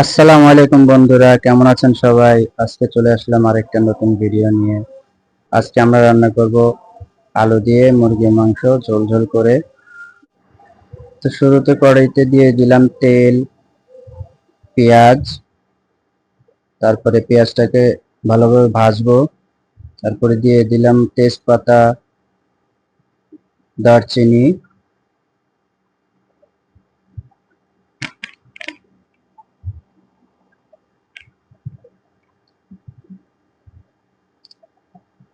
আসসালামু আলাইকুম বন্ধুরা, কেমন আছেন সবাই? আজকে চলে আসলাম আরেকটা নতুন ভিডিও নিয়ে। আজকে আমরা রান্না করব আলু দিয়ে মুরগির মাংস ঝোল ঝোল করে। তো শুরুতে কড়াইতে দিয়ে দিলাম তেল, পেঁয়াজ, তারপরে পেঁয়াজটাকে ভালোভাবে ভাজবো। তারপরে দিয়ে দিলাম তেজপাতা, দারচিনি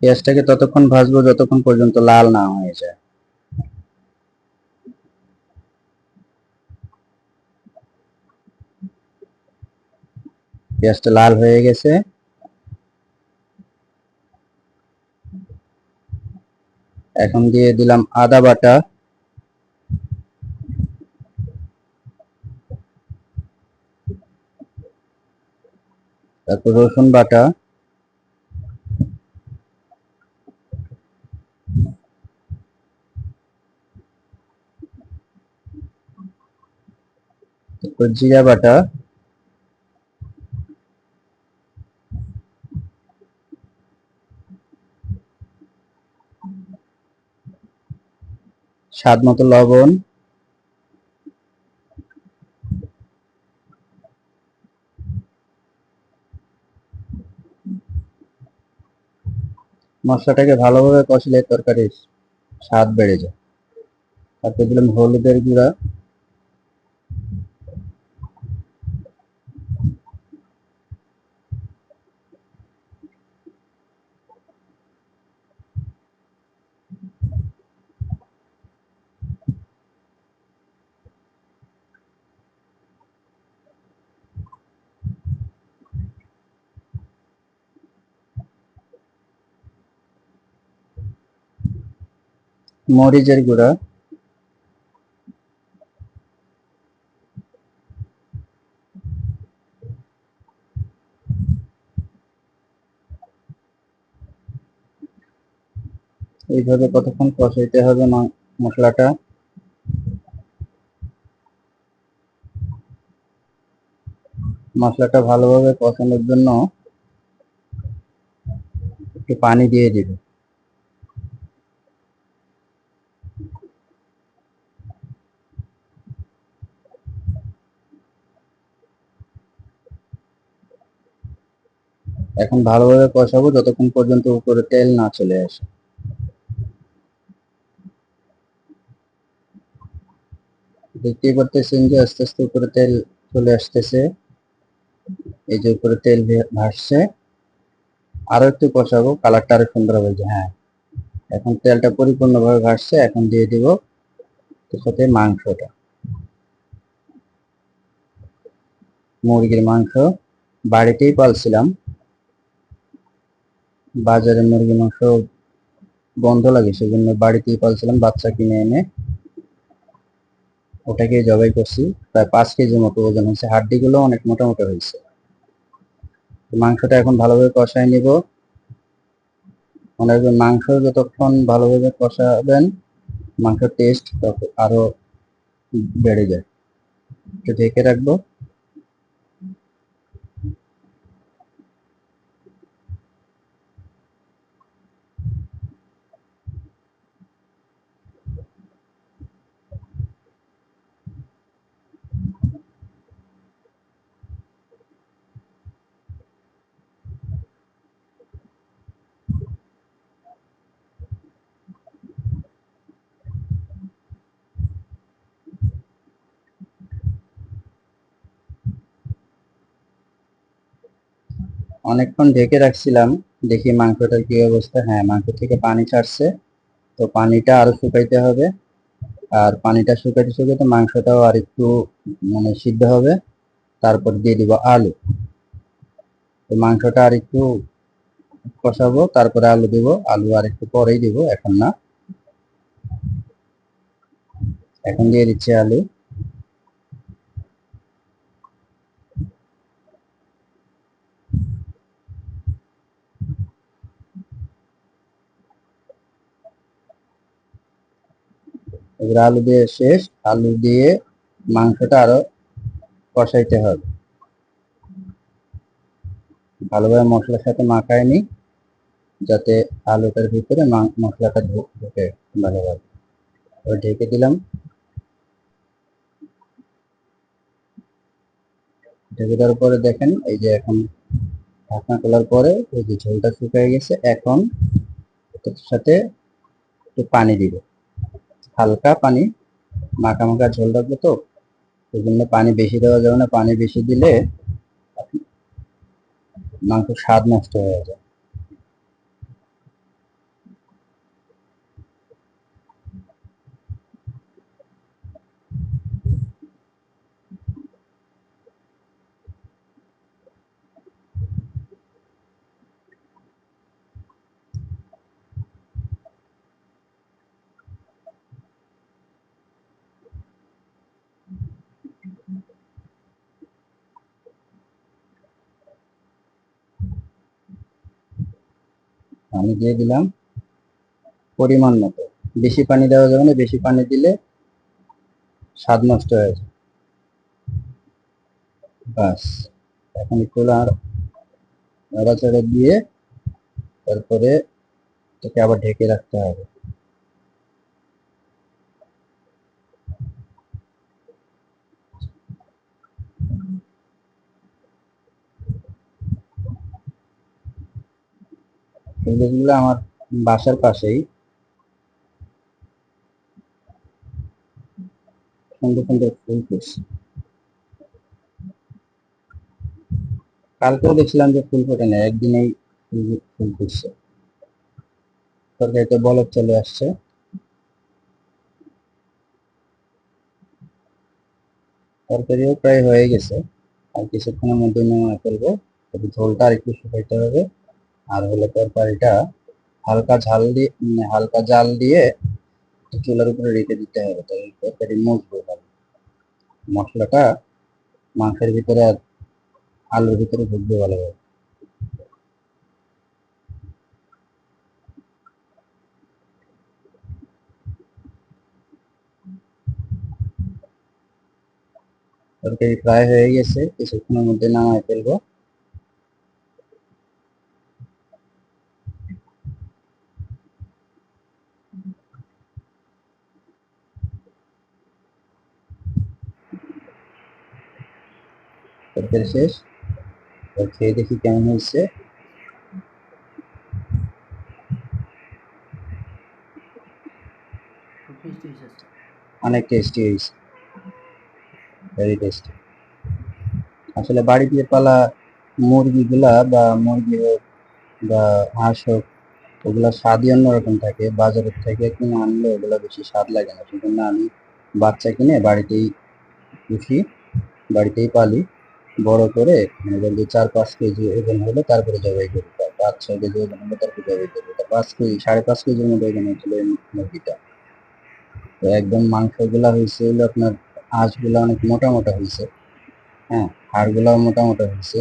পেঁয়াজটাকে ততক্ষণ ভাজবো যতক্ষণ পর্যন্ত লাল না হয়ে যায়। পেঁয়াজটা লাল হয়ে গেছে। এখন দিয়ে দিলাম আদা বাটা। তারপর রসুন বাটা। তারপর জিরা স্বাদ মতো লবণ। মশলাটাকে ভালোভাবে কষলে তরকারির স্বাদ বেড়ে যায়। তারপর দিলাম হলুদের গুঁড়া। মরিচের গুঁড়া। এইভাবে কতক্ষণ কষাইতে হবে মশলাটা? মশলাটা ভালোভাবে কষানোর জন্য একটু পানি দিয়ে দিবে। এখন ভালোভাবে কষাবো যতক্ষণ পর্যন্ত উপরে তেল না চলে আসে। দেখতেই পারতেছেন যে আস্তে আস্তে উপরে তেল চলে আসতেছে। এই যে উপরে তেল ভাসছে। আরও একটু কষাবো, কালারটা আরও সুন্দর হবে। হ্যাঁ এখন তেলটা পরিপূর্ণভাবে ভাসছে, এখন দিয়ে দিব সাথে মাংসটা। মুরগির মাংস বাড়িতেই পালছিলাম। বাজারে মুরগি, মাংস গন্ধ লাগে, সেজন্য বাড়িতেই পালছিলাম, বাচ্চা কিনে এনে ওটাকে জবাই করছি। প্রায় পাঁচ কেজি মতো ওজন হয়েছে, হাড্ডিগুলো অনেক মোটা মোটা হয়েছে মাংসটা এখন ভালোভাবে কষায় নিব। মনে রাখবেন মাংস যতক্ষণ ভালোভাবে কষাবেন, মাংসের টেস্ট আরও বেড়ে যায়। ঢেকে রাখব। অনেকক্ষণ ঢেকে রাখছিলাম, দেখি মাংসটার কি অবস্থা। হ্যাঁ মাংস থেকে পানি ছাড়ছে, তো পানিটা আরও শুকাইতে হবে। আর পানিটা শুকাইতে শুকাইতে মাংসটাও আর একটু মানে সিদ্ধ হবে। তারপর দিয়ে দিব আলু। তো মাংসটা আর একটু কষাবো, তারপরে আলু দিব। আলু আর একটু পরেই দিব, এখন না। এখন দিয়ে দিচ্ছি আলু। এবার আলু দিয়ে শেষ। আলু দিয়ে মাংসটা আরও কষাইতে হবে। ভালোভাবে মশলার সাথে মাখায় নি যাতে আলুটার ভিতরে মশলাটা ঢুক- ভালোভাবে। এবার ঢেকে দিলাম। ঢেকে দেওয়ার পরে দেখেন, এই যে এখন ঢাকনা খোলার পরে এই যে ঝোলটা শুকিয়ে গেছে, এখন সাথে একটু পানি দিব। হালকা পানি, মাখা মাখা ঝোল রাখব তো এই জন্য পানি বেশি দেওয়া যাবে না, পানি বেশি দিলে মাংস স্বাদ নষ্ট হয়ে যায় পানি দিয়ে দিলাম। পরিমাণ মতো। বেশি পানি দেওয়া যাবে না, বেশি পানি দিলে স্বাদ নষ্ট হয়ে যায় বাস এখন একটু আর নাড়াচাড়া দিয়ে তারপরে এটাকে আবার ঢেকে রাখতে হবে। ফুলকপিগুলো আমার বাসার পাশেই। সুন্দর সুন্দর ফুল ফুটছে কালকেও দেখছিলাম যে ফুল ফোটে না একদিনেই ফুল ফুটছে। তরকারিতে বলক চলে আসছে। তরকারিও প্রায় হয়ে গেছে। আর কিছুক্ষণের মধ্যে নামায় ফেলব। ঝোলটা আর একটু শুকাইতে হবে। আর হলো তরকারিটা হালকা ঝাল দিয়ে হালকা জাল দিয়ে চুলার উপরে রেখে দিতে হবে। তাহলে তরকারি মুছবে ভালো মশলাটা মাংসের ভিতরে আর আলুর ভিতরে ঢুকবে ভালোভাবে। তরকারি প্রায় হয়ে গেছে। কিছুক্ষণের মধ্যে নামায় ফেলব। তরকারি শেষ। খেয়ে দেখি কেমন হয়েছে। অনেক টেস্টি হয়েছে। ভেরি টেস্টি আসলে বাড়িতে পালা মুরগিগুলা বা মুরগি হোক বা হাঁস হোক ওগুলা স্বাদই অন্যরকম থাকে। বাজারের থেকে কিনে আনলে ওগুলা বেশি স্বাদ লাগে না। সেজন্য আমি বাচ্চা কিনে বাড়িতেই পুষি বাড়িতেই পালি। বড় করে মানে চার পাঁচ কেজি ওজন হলে, তারপরে জবাই করি বা পাঁচ ছয় কেজি ওজন হলে, তারপরে জবাই করি এটা পাঁচ কেজি, সাড়ে পাঁচ কেজির মতো ওজন হয়েছিল মুরগিটা। তো একদম মাংসগুলা হয়েছে আপনার, আঁশগুলা অনেক মোটা মোটা হয়েছে। হ্যাঁ হাড়গুলাও মোটা মোটা হয়েছে।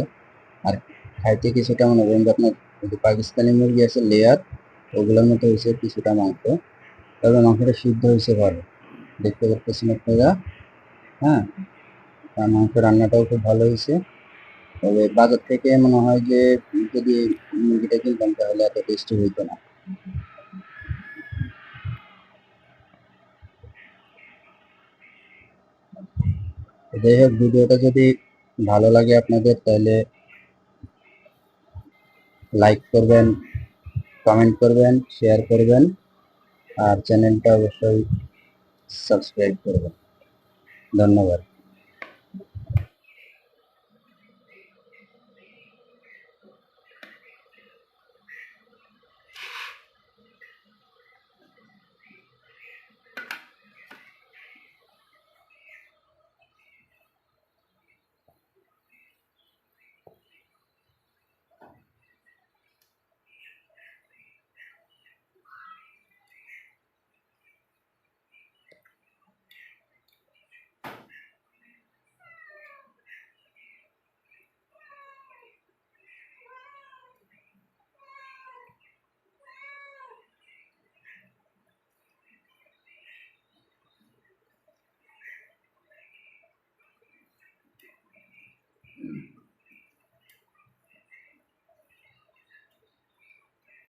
আর খাইতে কিছুটা মনে করেন যে আপনার পাকিস্তানি মুরগি আছে, লেয়ার, ওগুলোর মতো হয়েছে কিছুটা মাংস। তবে মাংসটা সিদ্ধ হয়েছে ভালো। দেখতে পাচ্ছেন আপনারা? হ্যাঁ মাংস রান্নাটাও খুব ভালো হয়েছে। তবে বাজার থেকে মনে হয় যে যদি মুরগিটা কিনতাম তাহলে এত টেস্টি হইতো না। যাই হোক, ভিডিওটা যদি ভালো লাগে আপনাদের, তাহলে লাইক করবেন কমেন্ট করবেন শেয়ার করবেন, আর চ্যানেলটা অবশ্যই সাবস্ক্রাইব করবেন। ধন্যবাদ।